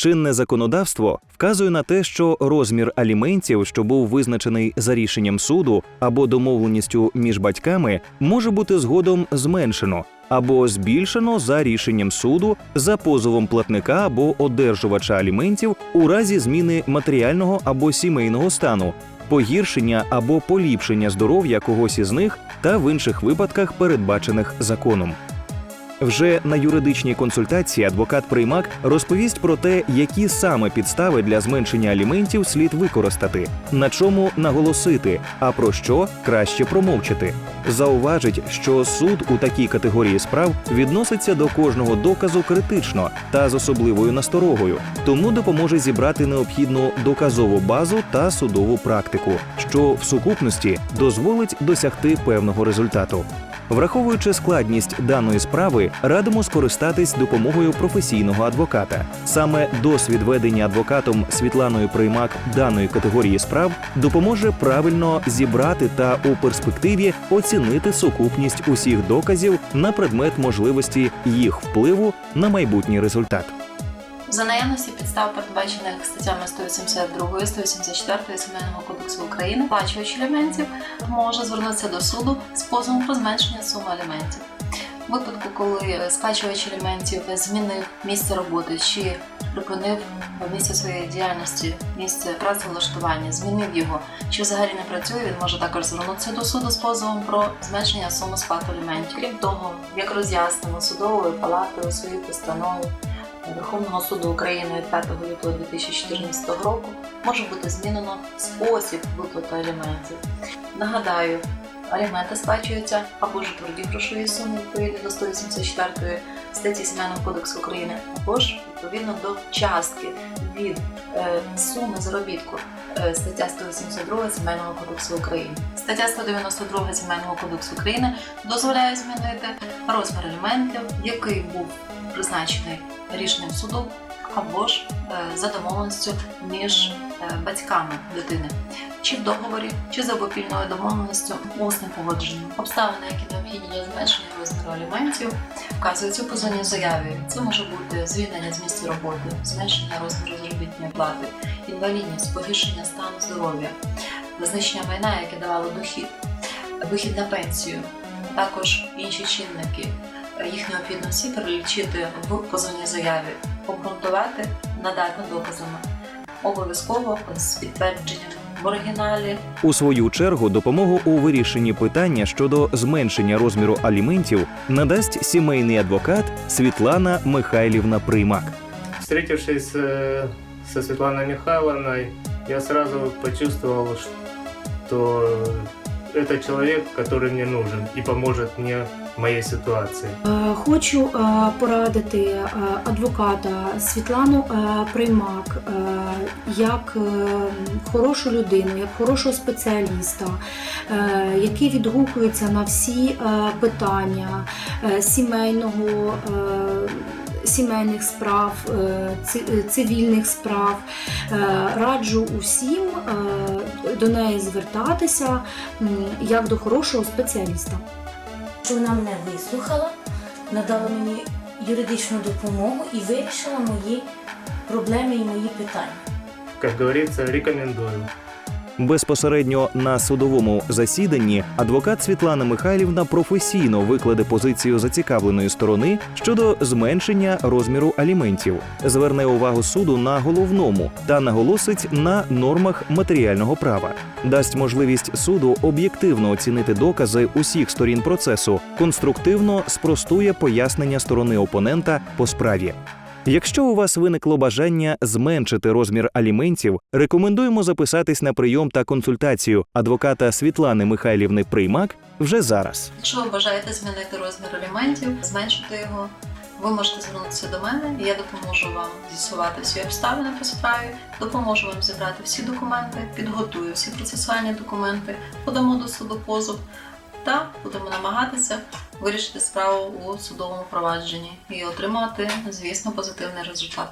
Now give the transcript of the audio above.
Чинне законодавство вказує на те, що розмір аліментів, що був визначений за рішенням суду або домовленістю між батьками, може бути згодом зменшено або збільшено за рішенням суду за позовом платника або одержувача аліментів у разі зміни матеріального або сімейного стану, погіршення або поліпшення здоров'я когось із них та в інших випадках, передбачених законом. Вже на юридичній консультації адвокат Приймак розповість про те, які саме підстави для зменшення аліментів слід використати, на чому наголосити, а про що краще промовчати. Зауважить, що суд у такій категорії справ відноситься до кожного доказу критично та з особливою насторогою, тому допоможе зібрати необхідну доказову базу та судову практику, що в сукупності дозволить досягти певного результату. Враховуючи складність даної справи, радимо скористатись допомогою професійного адвоката. Саме досвід ведення адвокатом Світланою Приймак даної категорії справ допоможе правильно зібрати та у перспективі оцінити сукупність усіх доказів на предмет можливості їх впливу на майбутній результат. За наявності підстав, передбачених статтями 182 184 Сімейного кодексу України, плачувач аліментів може звернутися до суду з позовом про зменшення суми аліментів. Випадку, коли сплачувач аліментів змінив місце роботи чи припинив місце своєї діяльності, місце працевлаштування, змінив його, чи взагалі не працює, він може також звернутися до суду з позовом про зменшення суми сплати аліментів. Крім того, як роз'яснено судовою палатою у своїй постанові, Верховного суду України від 5 лютого 2014 року може бути змінено спосіб виплати аліментів. Нагадаю, аліменти сплачуються або ж у твердій грошовій сумі відповідно до 184 статті Сімейного кодексу України, або ж відповідно до частки від е, суми заробітку. е, Стаття 182 Сімейного кодексу України. Стаття 192 Сімейного кодексу України дозволяє змінити розмір аліментів, який був призначений рішенням суду або ж е, за домовленістю між е, батьками дитини, чи в договорі, чи за обопільною домовленістю усним погодженням. Обставини, які необхідні для зменшення розміру аліментів, вказуються у позовній заяві. Це може бути звільнення з місця роботи, зменшення розміру заробітної плати, інвалідність, погіршення стану здоров'я, знищення майна, яке давало дохід, вихід на пенсію, також інші чинники. Їх необхідно всі перелічити в позовній заяві, обґрунтувати, надати доказами. Обов'язково з підтвердженням в оригіналі У свою чергу допомогу у вирішенні питання щодо зменшення розміру аліментів надасть сімейний адвокат Світлана Михайлівна Приймак. Встретившись э, со Светланой Михайловной, я сразу почувствовал, что это человек, который мне нужен и поможет мне в моей ситуации. Е, Хочу е, порадити е, адвоката Світлану Приймак як хорошу людину, як хорошого спеціаліста, який відгукується на всі питання сімейного. Сімейних справ, ци- цивільних справ раджу усім до неї звертатися як до хорошого спеціаліста. що вона мене вислухала, надала мені юридичну допомогу і вирішила мої проблеми і мої питання. Як говориться, рекомендую. Безпосередньо на судовому засіданні адвокат Світлана Михайлівна професійно викладе позицію зацікавленої сторони щодо зменшення розміру аліментів, зверне увагу суду на головному та наголосить на нормах матеріального права, дасть можливість суду об'єктивно оцінити докази усіх сторін процесу, конструктивно спростує пояснення сторони опонента по справі. Якщо у вас виникло бажання зменшити розмір аліментів, рекомендуємо записатись на прийом та консультацію адвоката Світлани Михайлівни Приймак вже зараз. Якщо ви бажаєте змінити розмір аліментів, зменшити його, ви можете звернутися до мене, я допоможу вам з'ясувати всі обставини по справі, допоможу вам зібрати всі документи, підготую всі процесуальні документи, подамо до суду позов та будемо намагатися вирішити справу у судовому провадженні і отримати, звісно, позитивний результат.